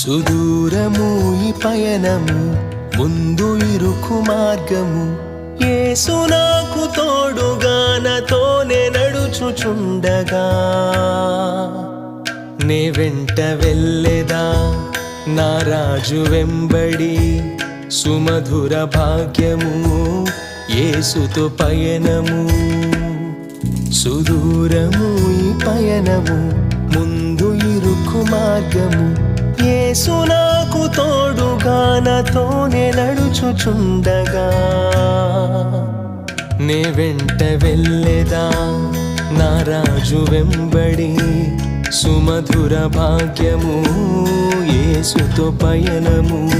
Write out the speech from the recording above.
సుదూరము ఈ పయనము ముందు ఇరుకు మార్గము యేసు నాకు తోడుగా నాతోనే నడుచుచుండగా. నే వెంట వెళ్ళేదా నా రాజు వెంబడి. సుమధుర భాగ్యము ఏసుతో పయనము. సుదూరము ఈ పయనము ముందు ఇరుకు మార్గము యేసు నాకు తోడుగా నాతోనే నడుచుచుండగా. నే వెంట వెళ్ళేదా? నా రాజు వెంబడి సుమధుర భాగ్యము యేసుతో పయనము.